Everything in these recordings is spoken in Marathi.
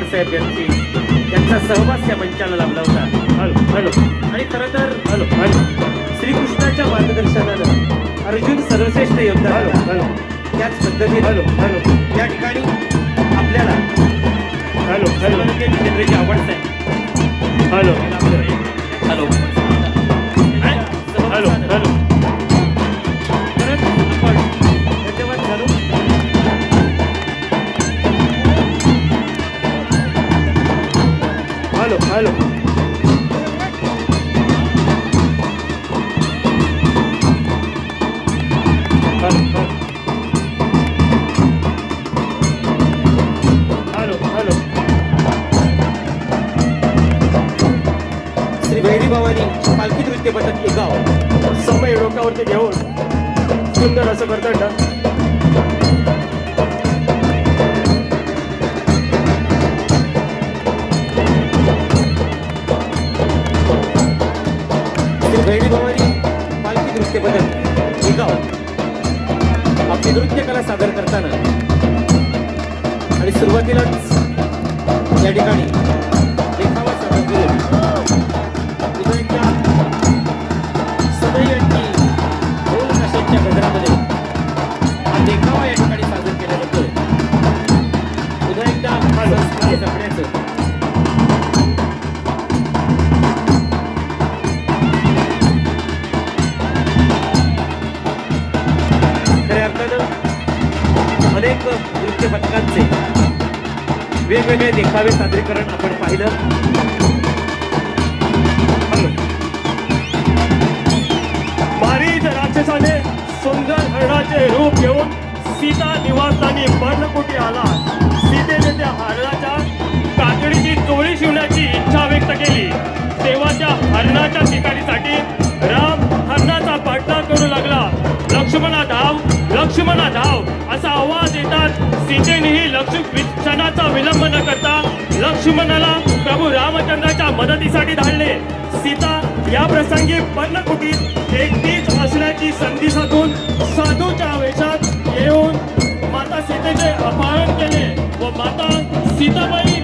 आव्हाड साहेब यांची यांचा सहवास या मंचाला लाभला होता. Hello hello. आणि खरं तर हॅलो हॅलो. श्रीकृष्णाच्या मार्गदर्शनानं अर्जुन सर्वश्रेष्ठ योद्धा हॅलो. हॅलो. त्याच पद्धतीने हॅलो हॅलो. या ठिकाणी आपल्याला हॅलो हॅलो. जितेंद्रजी आव्हाड साहेब. हॅलो. हॅलो. Hello hello. असं ठिकाव समय डोक्यावरती घेऊन सुंदर असं करतं ना. भवानी पालखी नृत्य पथक आपली नृत्य कला सादर करताना. आणि सुरुवातीलाच या ठिकाणी वेगवेगळे देखावे सादरीकरण आपण पाहिलं. राक्षसाने सुंदर हरणाचे रूप घेऊन सीता निवासाने पर्णकुटी आला. सीतेने त्या हरणाच्या कातडीची चोळी शिवण्याची इच्छा व्यक्त केली. तेव्हा त्या हरणाच्या शिकारीसाठी राम हरणाचा पाठलाग करू लागला. लक्ष्मणा धाव लक्ष्मणा धाव असा आवाज येतात सीतेनेही लक्ष्मीचा क्षणाचा विलंब न करता लक्ष्मणाला प्रभू रामचंद्राच्या मदतीसाठी धाडले. सीता या प्रसंगी पर्णकुटीत एकटीच असण्याची संधी साधून साधूच्या वेशात येऊन माता सीतेचे अपहरण केले व माता सीताबाई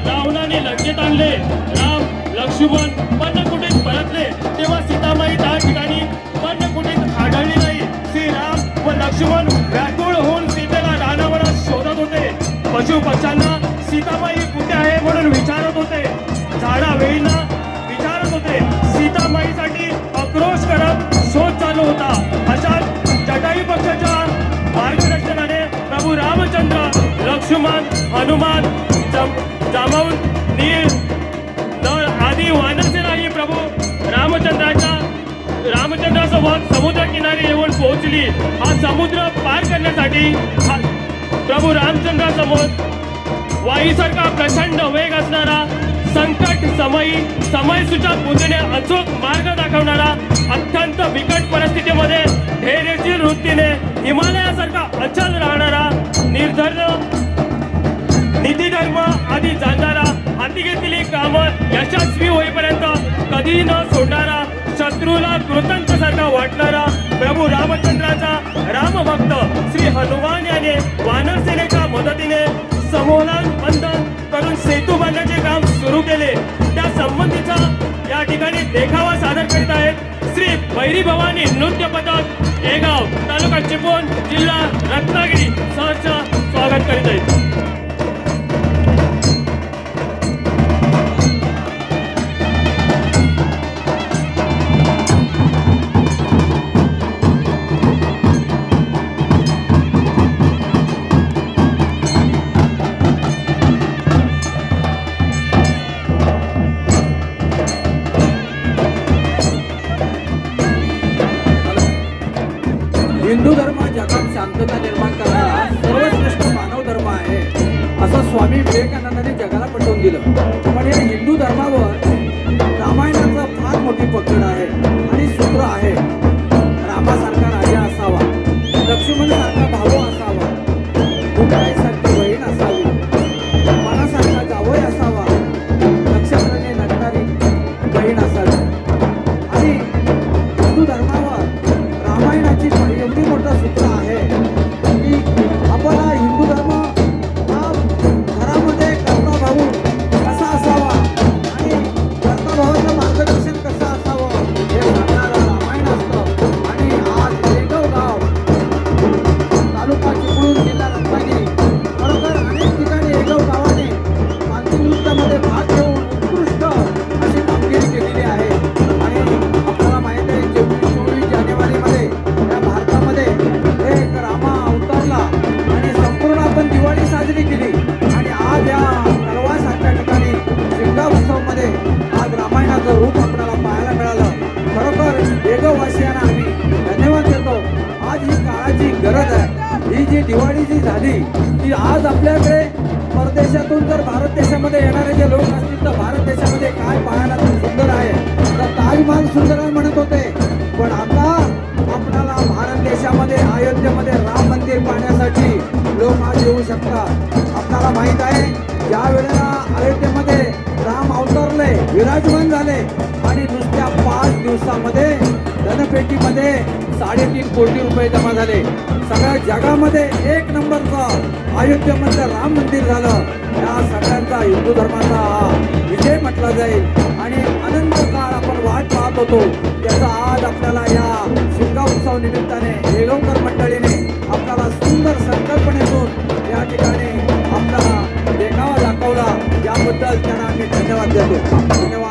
रामचंद्र लक्ष्मण हनुमान जम- जामवून नील नळ आदी वानरसेनाही प्रभू रामचंद्राच्या रामचंद्रासोबत समुद्र किनारी येऊन पोहोचली. हा समुद्र पार करण्यासाठी प्रभू रामचंद्रासमोर वाईसारखा प्रचंड वेग असणारा संकट समयी समयसूचक बुद्धीने अचूक मार्ग दाखवणारा अत्यंत बिकट परिस्थितीमध्ये धैर्यशील वृत्तीने हिमालयासारखा अचल राहणारा निर्धर्य नीती धर्म आदी जाणारा हाती घेतलेली कामं यशस्वी होईपर्यंत कधी न सोडणारा शत्रूला कृतंक सारखा वाटणारा प्रभू रामचंद्राचा रामभक्त श्री हनुमान याने वानर सेनेच्या मदतीने समूहान बंधन करून सेतू बांधण्याचे काम सुरू केले. त्या संबंधीचा या ठिकाणी देखावा सादर करीत आहेत श्री भैरी भवानी नृत्य पथक येगाव तालुका चिपळूण जिल्हा रत्नागिरी. सहर्ष स्वागत करीत आहेत. तुम्हाला माहीत आहे ज्या वेळेला अयोध्येमध्ये राम अवतरले विराजमान झाले. आणि नुसत्या पाच दिवसामध्ये धनपेटीमध्ये साडेतीन कोटी रुपये जमा झाले. सगळ्या जगामध्ये एक नंबरचं अयोध्येमधलं राम मंदिर झालं. या सगळ्यांचा हिंदू धर्माचा हा विजय म्हटला जाईल. आणि अनंत काळ आपण वाट पाहत होतो. त्याचा आज आपल्याला या शिंगा उत्सव निमित्ताने हेलोकर मंडळीने आपल्याला सुंदर संकल्पनेतून या ठिकाणी आपला देखावा दाखवला. याबद्दल त्यांना आम्ही धन्यवाद देतो. धन्यवाद.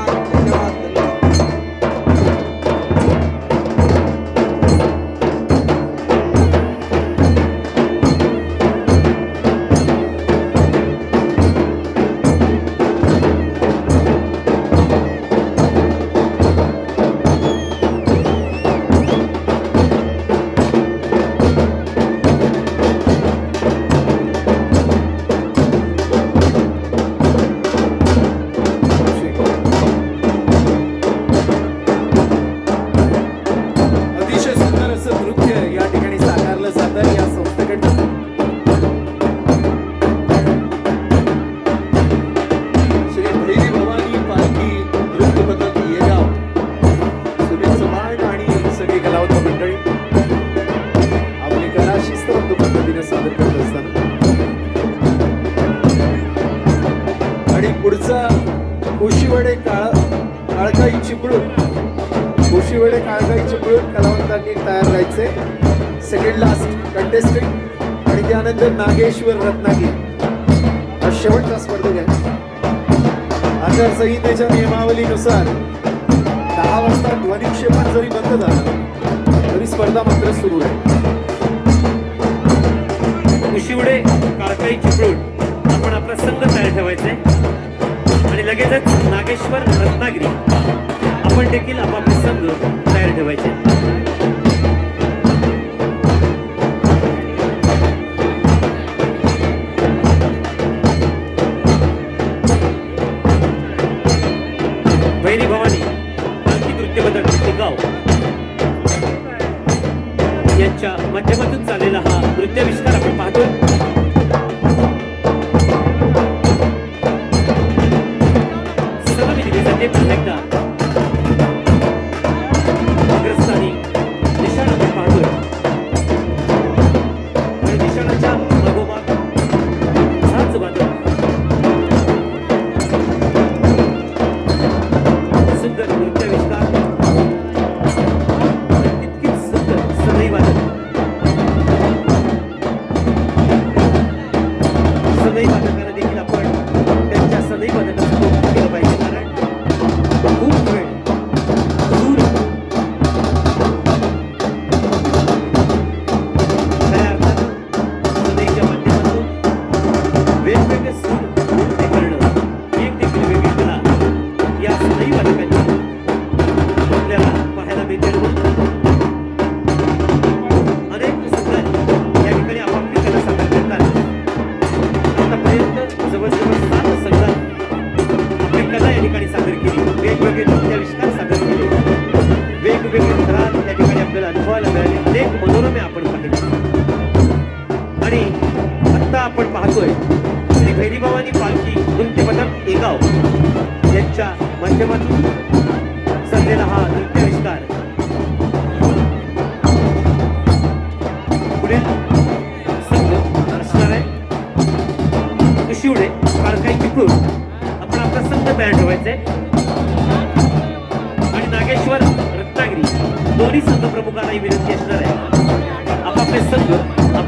महेश्वर रत्नागिरी. हा शेवटचा स्पर्धक आहे. आचारसंहितेच्या नियमावलीनुसार दहा वाजता ध्वनिक्षेपण जरी बंद झालं तरी स्पर्धा मात्र सुरू आहे. उशिवडे काळकाई चिपळूण आपण आपला संघ तयार ठेवायचे आणि लगेचच नागेश्वर रत्नागिरी आपण देखील आपापले संघ तयार ठेवायचे यांच्या माध्यमातून चाललेला हा नृत्याविष्कार आपण पाहतो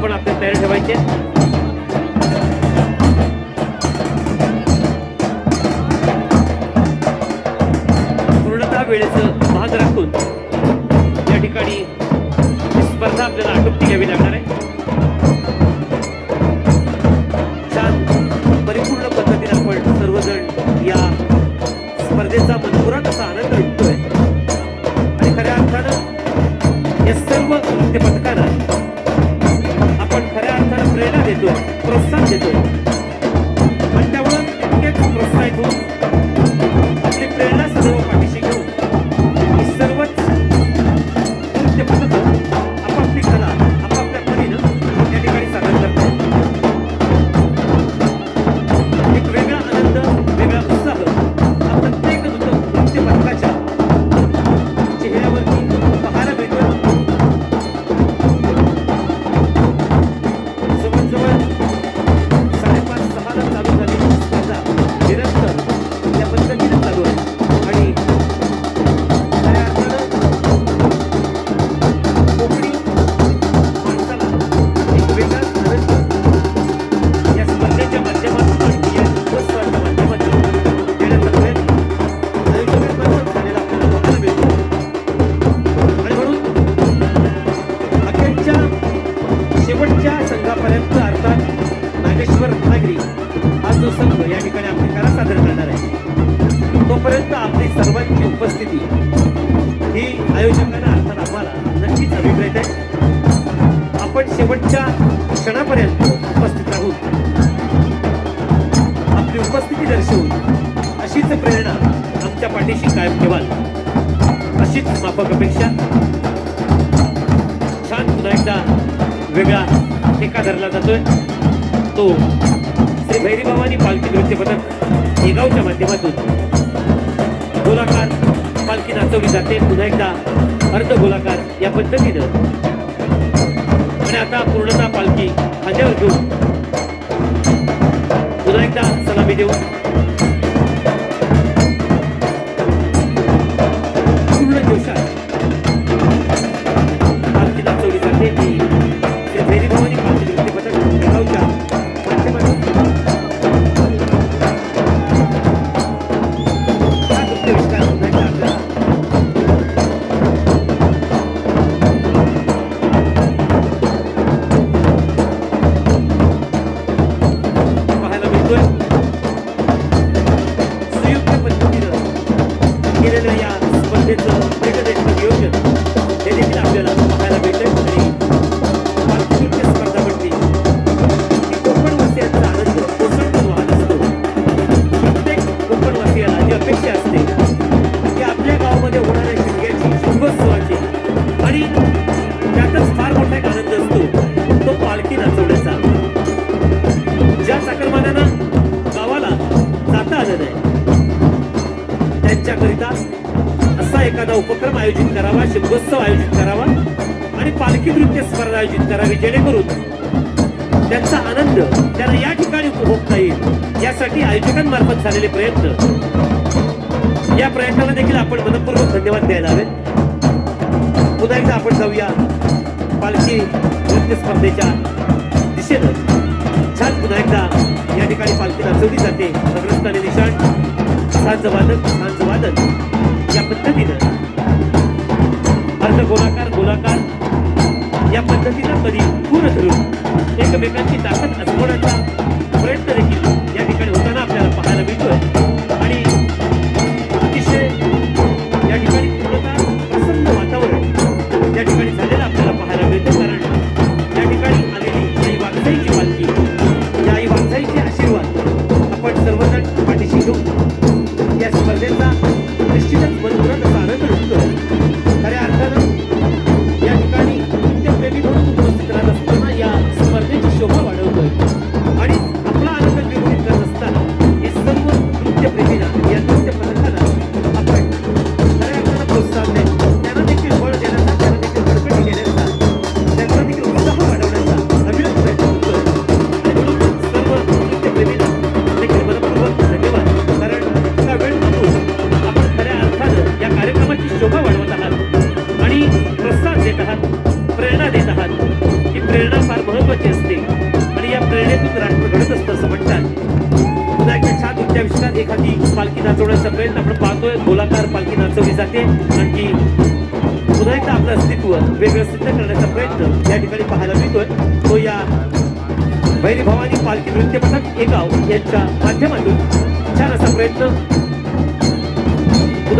पण आपल्याला तयार ठेवायचे. पूर्णतः वेळेचं दर्शवून अशीच प्रेरणा आमच्या पाठीशी कायम ठेवाल. अशीच माफक अपेक्षा. छान पुन्हा एकदा वेगळा ठेका धरला जातोय. तो श्री भैरीबाबानी पालखी नृत्य पथक हेगावच्या माध्यमातून. गोलाकार पालखी नाचवली जाते. पुन्हा एकदा अर्ध गोलाकार या पद्धतीनं. आणि आता पूर्णता पालखी खांद्यावर घेऊन पुन्हा एकदा सलामी देऊन Thank you. शासनामार्फत झालेले प्रयत्न. या प्रयत्नाला देखील आपण मनपूर्वक धन्यवाद द्यायला हवे. पुन्हा एकदा आपण जाऊया पालखी नृत्य स्पर्धेच्या दिशेनं. छान पुन्हा एकदा या ठिकाणी पालखी नाचवली जाते. अग्रस्थाने निशाण सांजवादन सांजवादन या पद्धतीनं. अर्ध गोलाकार गोलाकार. या पद्धतीनं कधी पूर्ण धरून एकमेकांची ताकद असवण्याचा प्रयत्न देखील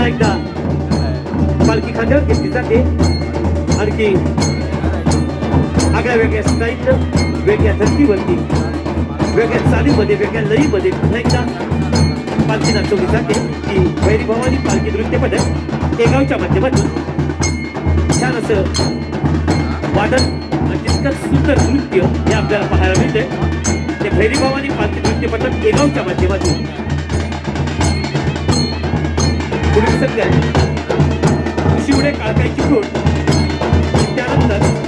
एकदा. पालखी खांद्यावर घेतली जाते. आणखी आगळ्या वेगळ्या स्टाईल वेगळ्या धर्तीवरती वेगळ्या चालीमध्ये वेगळ्या लईमध्ये पुन्हा एकदा पालखी नाचवली जाते. की भैरीभावानी पालखी नृत्यपथक एगावच्या माध्यमातून छान असं वादन आणि सुंदर नृत्य हे आपल्याला पाहायला मिळतंय ते भैरीभावानी पालखी नृत्यपटक एगावच्या माध्यमातून पुढील सध्या शिवडे काळकायची खोट त्यानंतर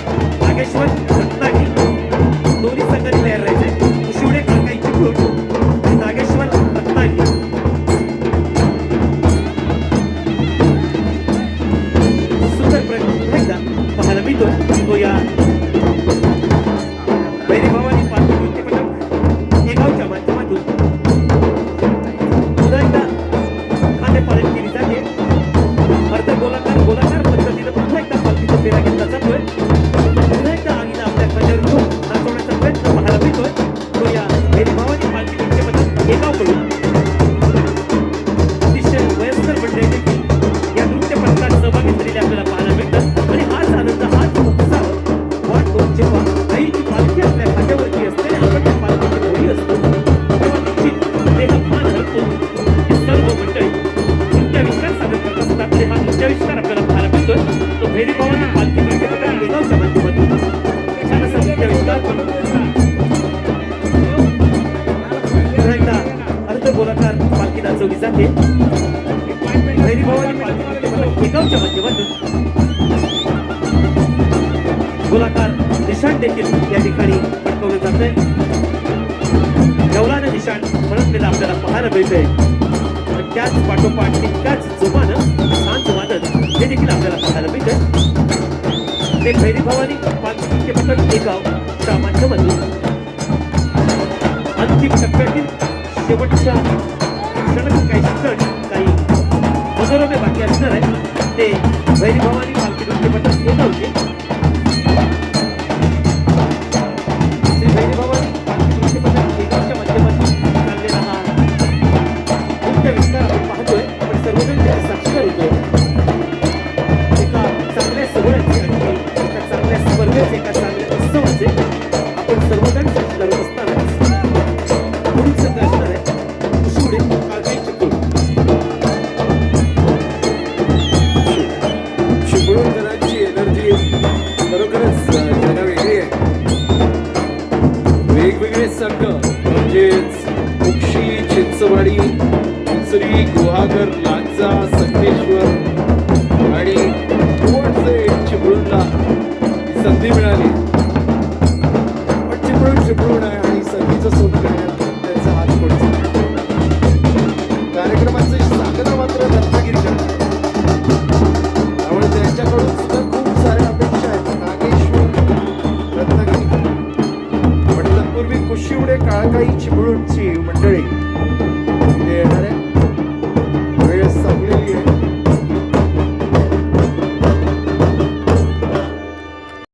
diablo. गोलाकार निशाण देखील या ठिकाणी पटकवलं जाते. नवलानं निशाण म्हणून आपल्याला पाहायला मिळते त्याच पाठोपाठ तितकाच like that.